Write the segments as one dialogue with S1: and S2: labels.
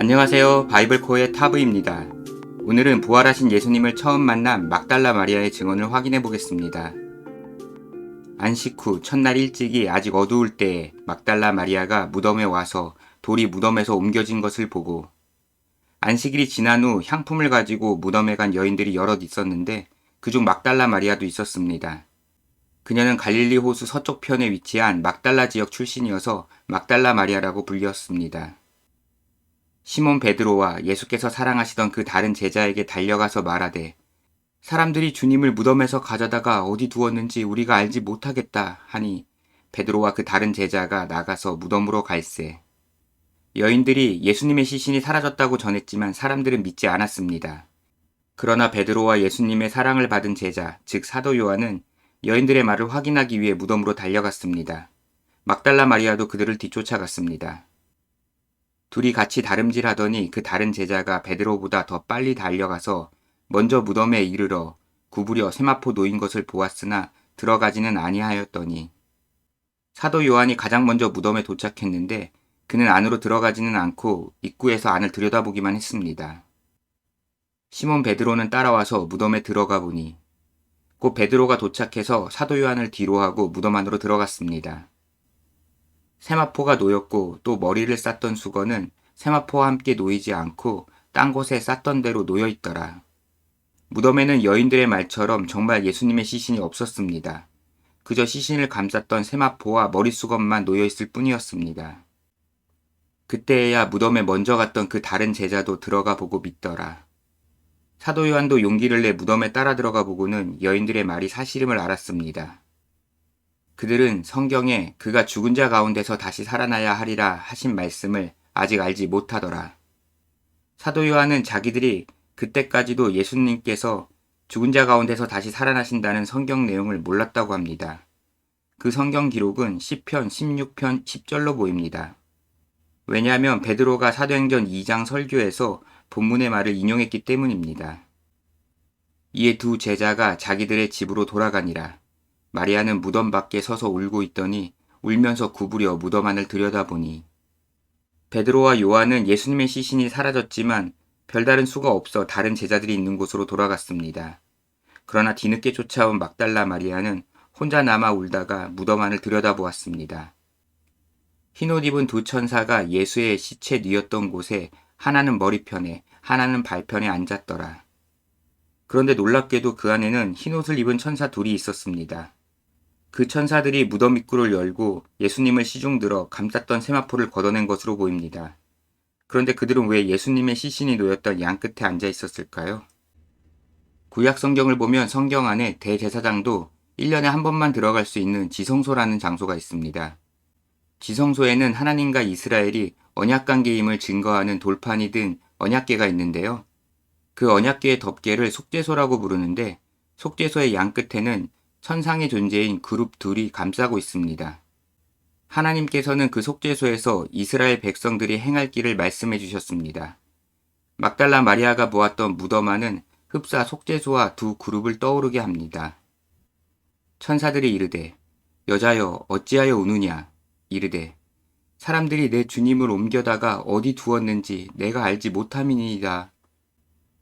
S1: 안녕하세요. 바이블코의 타브입니다. 오늘은 부활하신 예수님을 처음 만난 막달라 마리아의 증언을 확인해 보겠습니다. 안식 후 첫날 일찍이 아직 어두울 때에 막달라 마리아가 무덤에 와서 돌이 무덤에서 옮겨진 것을 보고 안식일이 지난 후 향품을 가지고 무덤에 간 여인들이 여럿 있었는데 그중 막달라 마리아도 있었습니다. 그녀는 갈릴리 호수 서쪽 편에 위치한 막달라 지역 출신이어서 막달라 마리아라고 불렸습니다. 시몬 베드로와 예수께서 사랑하시던 그 다른 제자에게 달려가서 말하되 사람들이 주님을 무덤에서 가져다가 어디 두었는지 우리가 알지 못하겠다 하니 베드로와 그 다른 제자가 나가서 무덤으로 갈세. 여인들이 예수님의 시신이 사라졌다고 전했지만 사람들은 믿지 않았습니다. 그러나 베드로와 예수님의 사랑을 받은 제자, 즉 사도 요한은 여인들의 말을 확인하기 위해 무덤으로 달려갔습니다. 막달라 마리아도 그들을 뒤쫓아갔습니다. 둘이 같이 다름질하더니 그 다른 제자가 베드로보다 더 빨리 달려가서 먼저 무덤에 이르러 구부려 세마포 놓인 것을 보았으나 들어가지는 아니하였더니 사도 요한이 가장 먼저 무덤에 도착했는데 그는 안으로 들어가지는 않고 입구에서 안을 들여다보기만 했습니다. 시몬 베드로는 따라와서 무덤에 들어가 보니 곧 베드로가 도착해서 사도 요한을 뒤로하고 무덤 안으로 들어갔습니다. 세마포가 놓였고 또 머리를 쌌던 수건은 세마포와 함께 놓이지 않고 딴 곳에 쌌던 대로 놓여 있더라. 무덤에는 여인들의 말처럼 정말 예수님의 시신이 없었습니다. 그저 시신을 감쌌던 세마포와 머리수건만 놓여 있을 뿐이었습니다. 그때에야 무덤에 먼저 갔던 그 다른 제자도 들어가 보고 믿더라. 사도 요한도 용기를 내 무덤에 따라 들어가 보고는 여인들의 말이 사실임을 알았습니다. 그들은 성경에 그가 죽은 자 가운데서 다시 살아나야 하리라 하신 말씀을 아직 알지 못하더라. 사도 요한은 자기들이 그때까지도 예수님께서 죽은 자 가운데서 다시 살아나신다는 성경 내용을 몰랐다고 합니다. 그 성경 기록은 10편, 16편, 10절로 보입니다. 왜냐하면 베드로가 사도행전 2장 설교에서 본문의 말을 인용했기 때문입니다. 이에 두 제자가 자기들의 집으로 돌아가니라. 마리아는 무덤 밖에 서서 울고 있더니 울면서 구부려 무덤 안을 들여다보니 베드로와 요한은 예수님의 시신이 사라졌지만 별다른 수가 없어 다른 제자들이 있는 곳으로 돌아갔습니다. 그러나 뒤늦게 쫓아온 막달라 마리아는 혼자 남아 울다가 무덤 안을 들여다보았습니다. 흰옷 입은 두 천사가 예수의 시체 뉘었던 곳에 하나는 머리편에 하나는 발편에 앉았더라. 그런데 놀랍게도 그 안에는 흰옷을 입은 천사 둘이 있었습니다. 그 천사들이 무덤 입구를 열고 예수님을 시중 들어 감쌌던 세마포를 걷어낸 것으로 보입니다. 그런데 그들은 왜 예수님의 시신이 놓였던 양 끝에 앉아 있었을까요? 구약 성경을 보면 성경 안에 대제사장도 1년에 한 번만 들어갈 수 있는 지성소라는 장소가 있습니다. 지성소에는 하나님과 이스라엘이 언약 관계임을 증거하는 돌판이 든 언약계가 있는데요. 그 언약계의 덮개를 속죄소라고 부르는데 속죄소의 양 끝에는 천상의 존재인 그룹 둘이 감싸고 있습니다. 하나님께서는 그 속죄소에서 이스라엘 백성들이 행할 길을 말씀해 주셨습니다. 막달라 마리아가 보았던 무덤 안은 흡사 속죄소와 두 그룹을 떠오르게 합니다. 천사들이 이르되 여자여 어찌하여 우느냐 이르되 사람들이 내 주님을 옮겨다가 어디 두었는지 내가 알지 못함이니이다.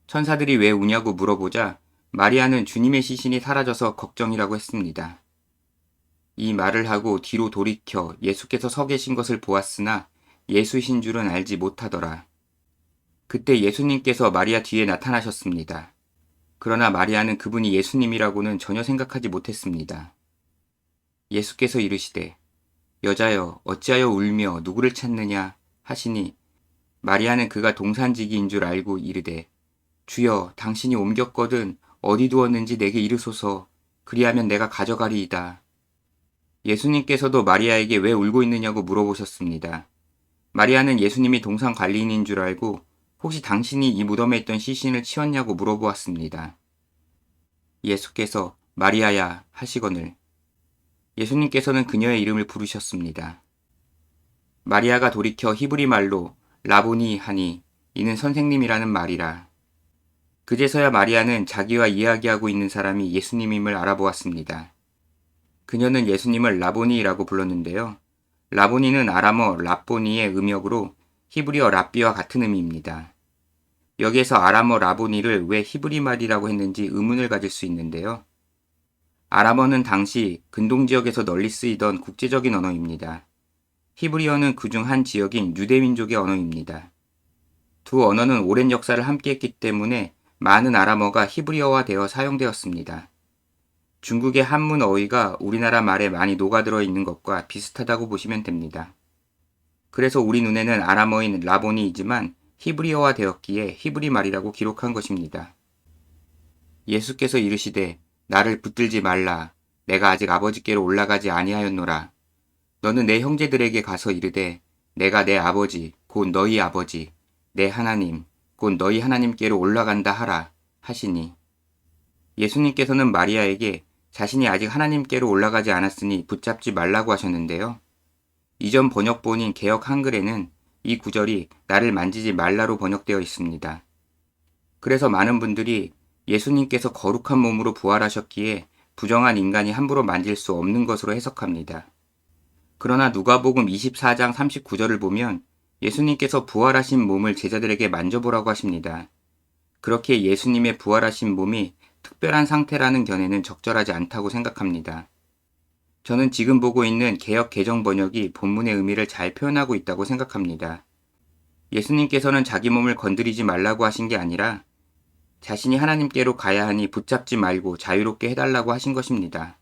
S1: 천사들이 왜 우냐고 물어보자 마리아는 주님의 시신이 사라져서 걱정이라고 했습니다. 이 말을 하고 뒤로 돌이켜 예수께서 서 계신 것을 보았으나 예수이신 줄은 알지 못하더라. 그때 예수님께서 마리아 뒤에 나타나셨습니다. 그러나 마리아는 그분이 예수님이라고는 전혀 생각하지 못했습니다. 예수께서 이르시되 여자여 어찌하여 울며 누구를 찾느냐 하시니 마리아는 그가 동산지기인 줄 알고 이르되 주여 당신이 옮겼거든 어디 두었는지 내게 이르소서 그리하면 내가 가져가리이다. 예수님께서도 마리아에게 왜 울고 있느냐고 물어보셨습니다. 마리아는 예수님이 동산 관리인인 줄 알고 혹시 당신이 이 무덤에 있던 시신을 치웠냐고 물어보았습니다. 예수께서 마리아야 하시거늘 예수님께서는 그녀의 이름을 부르셨습니다. 마리아가 돌이켜 히브리 말로 라보니 하니 이는 선생님이라는 말이라. 그제서야 마리아는 자기와 이야기하고 있는 사람이 예수님임을 알아보았습니다. 그녀는 예수님을 라보니라고 불렀는데요. 라보니는 아람어 라보니의 음역으로 히브리어 랍비와 같은 의미입니다. 여기에서 아람어 라보니를 왜 히브리 말이라고 했는지 의문을 가질 수 있는데요. 아람어는 당시 근동 지역에서 널리 쓰이던 국제적인 언어입니다. 히브리어는 그중 한 지역인 유대민족의 언어입니다. 두 언어는 오랜 역사를 함께했기 때문에 많은 아람어가 히브리어화 되어 사용되었습니다. 중국의 한문 어휘가 우리나라 말에 많이 녹아들어 있는 것과 비슷하다고 보시면 됩니다. 그래서 우리 눈에는 아람어인 라보니이지만 히브리어화 되었기에 히브리 말이라고 기록한 것입니다. 예수께서 이르시되 나를 붙들지 말라 내가 아직 아버지께로 올라가지 아니하였노라 너는 내 형제들에게 가서 이르되 내가 내 아버지 곧 너희 아버지 내 하나님 곧 너희 하나님께로 올라간다 하라 하시니 예수님께서는 마리아에게 자신이 아직 하나님께로 올라가지 않았으니 붙잡지 말라고 하셨는데요. 이전 번역본인 개혁 한글에는 이 구절이 나를 만지지 말라로 번역되어 있습니다. 그래서 많은 분들이 예수님께서 거룩한 몸으로 부활하셨기에 부정한 인간이 함부로 만질 수 없는 것으로 해석합니다. 그러나 누가복음 24장 39절을 보면 예수님께서 부활하신 몸을 제자들에게 만져보라고 하십니다. 그렇게 예수님의 부활하신 몸이 특별한 상태라는 견해는 적절하지 않다고 생각합니다. 저는 지금 보고 있는 개혁 개정 번역이 본문의 의미를 잘 표현하고 있다고 생각합니다. 예수님께서는 자기 몸을 건드리지 말라고 하신 게 아니라 자신이 하나님께로 가야 하니 붙잡지 말고 자유롭게 해달라고 하신 것입니다.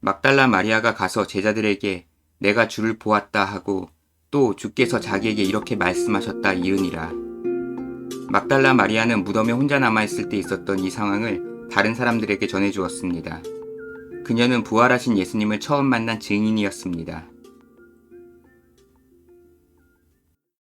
S1: 막달라 마리아가 가서 제자들에게 내가 주를 보았다 하고 또 주께서 자기에게 이렇게 말씀하셨다 이으니라. 막달라 마리아는 무덤에 혼자 남아있을 때 있었던 이 상황을 다른 사람들에게 전해주었습니다. 그녀는 부활하신 예수님을 처음 만난 증인이었습니다.